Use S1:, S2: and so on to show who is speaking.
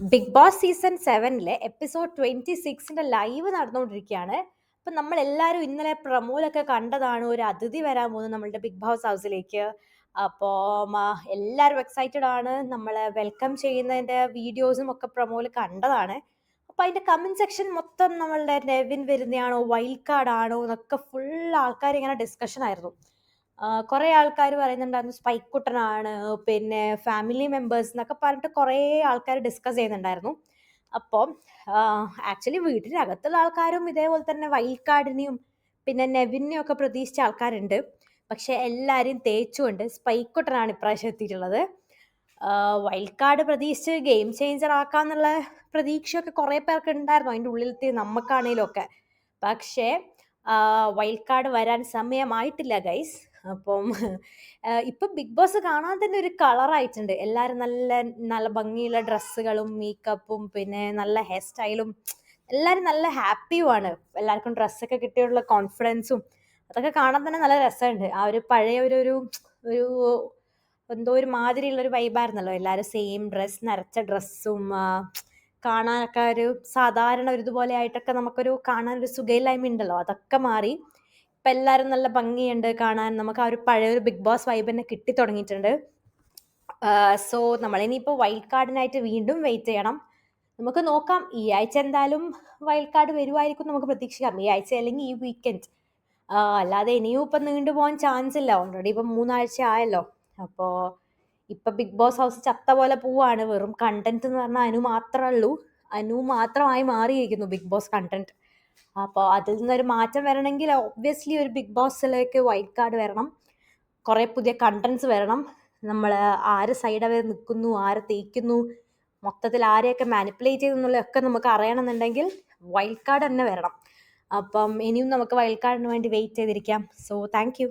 S1: Big Boss season സെവനിലെ episode twenty സിക്സിന്റെ live നടന്നുകൊണ്ടിരിക്കുകയാണ്. അപ്പൊ നമ്മൾ എല്ലാവരും ഇന്നലെ പ്രമോലൊക്കെ കണ്ടതാണ് ഒരു അതിഥി വരാൻ പോകുന്നത് നമ്മളുടെ ബിഗ് ബോസ് ഹൗസിലേക്ക് അപ്പോൾ എല്ലാവരും എക്സൈറ്റഡ് ആണ്. നമ്മളെ വെൽക്കം ചെയ്യുന്നതിന്റെ വീഡിയോസും ഒക്കെ പ്രമോൽ കണ്ടതാണ്. അപ്പൊ അതിന്റെ കമന്റ് സെക്ഷൻ മൊത്തം നമ്മളുടെ നെവിൻ വരുന്നതാണോ വൈൽഡ് കാർഡ് ആണോ എന്നൊക്കെ ഫുൾ ആൾക്കാർ ഇങ്ങനെ ഡിസ്കഷൻ ആയിരുന്നു. കുറേ ആൾക്കാർ പറയുന്നുണ്ടായിരുന്നു സ്പൈക്കുട്ടനാണ് പിന്നെ ഫാമിലി മെമ്പേഴ്സ് എന്നൊക്കെ പറഞ്ഞിട്ട് കുറേ ആൾക്കാർ ഡിസ്കസ് ചെയ്യുന്നുണ്ടായിരുന്നു. അപ്പോൾ ആക്ച്വലി വീട്ടിനകത്തുള്ള ആൾക്കാരും ഇതേപോലെ തന്നെ വൈൽഡ് പിന്നെ നെവിനെയും ഒക്കെ പ്രതീക്ഷിച്ച ആൾക്കാരുണ്ട്. പക്ഷെ എല്ലാവരെയും തേച്ചുകൊണ്ട് സ്പൈക്കുട്ടനാണ് ഇപ്രാവശ്യം എത്തിയിട്ടുള്ളത്. വൈൽഡ് കാർഡ് പ്രതീക്ഷിച്ച് ഗെയിം ചേഞ്ചർ ആക്കാന്നുള്ള പ്രതീക്ഷയൊക്കെ കുറേ പേർക്ക് ഉണ്ടായിരുന്നു അതിന്റെ ഉള്ളിലത്തെ നമുക്കാണേലും ഒക്കെ പക്ഷേ വൈൽഡ് കാർഡ് വരാൻ സമയമായിട്ടില്ല ഗൈസ് അപ്പം ഇപ്പൊ ബിഗ് ബോസ് കാണാൻ തന്നെ ഒരു കളർ ആയിട്ടുണ്ട്. എല്ലാരും നല്ല നല്ല ഭംഗിയുള്ള ഡ്രസ്സുകളും മേക്കപ്പും പിന്നെ നല്ല ഹെയർ സ്റ്റൈലും എല്ലാരും നല്ല ഹാപ്പിയുമാണ് എല്ലാവർക്കും ഡ്രസ്സൊക്കെ കിട്ടിയുള്ള കോൺഫിഡൻസും അതൊക്കെ കാണാൻ തന്നെ നല്ല രസമുണ്ട്. ആ ഒരു പഴയ ഒരു ഒരു ഒരു എന്തോ ഒരു മാതിരിയുള്ള ഒരു വൈബായിരുന്നല്ലോ എല്ലാവരും സെയിം ഡ്രസ്സ് നരച്ച ഡ്രസ്സും കാണാനൊക്കെ ഒരു സാധാരണ ഒരു ഇതുപോലെ ആയിട്ടൊക്കെ നമുക്കൊരു കാണാൻ ഒരു സുഖയില്ലായ്മ ഉണ്ടല്ലോ അതൊക്കെ മാറി ഇപ്പം എല്ലാവരും നല്ല ഭംഗിയുണ്ട് കാണാൻ. നമുക്ക് ആ ഒരു പഴയ ഒരു ബിഗ് ബോസ് വൈബ് തന്നെ കിട്ടി തുടങ്ങിയിട്ടുണ്ട്. സോ നമ്മളിനിയിപ്പോൾ വൈൽഡ് കാർഡിനായിട്ട് വീണ്ടും വെയിറ്റ് ചെയ്യണം. നമുക്ക് നോക്കാം. ഈ ആഴ്ച എന്തായാലും വൈൽഡ് കാർഡ് വരുമായിരിക്കും നമുക്ക് പ്രതീക്ഷിക്കാം. ഈ ആഴ്ച അല്ലെങ്കിൽ ഈ വീക്കെൻഡ് അല്ലാതെ ഇനിയും ഇപ്പം നീണ്ടു പോകാൻ ചാൻസ് ഇല്ല. ഓൾറെഡി ഇപ്പം മൂന്നാഴ്ച ആയല്ലോ. അപ്പോൾ ഇപ്പം ബിഗ് ബോസ് ഹൗസ് ചത്ത പോലെ പോവാണ്. വെറും കണ്ടന്റ് എന്ന് പറഞ്ഞാൽ അനു മാത്രമേ ഉള്ളൂ അനു മാത്രമായി മാറിയിരിക്കുന്നു ബിഗ് ബോസ് കണ്ടന്റ് അപ്പോൾ അതിൽ നിന്നൊരു മാറ്റം വരണമെങ്കിൽ ഒബ്വിയസ്ലി ഒരു ബിഗ് ബോസിലേക്ക് വൈൽഡ് കാർഡ് വരണം. കുറേ പുതിയ കണ്ടന്റ്സ് വരണം. നമ്മൾ ആര് സൈഡ് അവർ നിൽക്കുന്നു ആര് തേക്കുന്നു മൊത്തത്തിൽ ആരെയൊക്കെ മാനിപ്പുലേറ്റ് ചെയ്തെന്നുള്ളതൊക്കെ നമുക്ക് അറിയണമെന്നുണ്ടെങ്കിൽ വൈൽഡ് കാർഡ് തന്നെ വരണം. അപ്പം ഇനിയും നമുക്ക് വൈൽഡ് കാർഡിന് വേണ്ടി വെയിറ്റ് ചെയ്തിരിക്കാം. So thank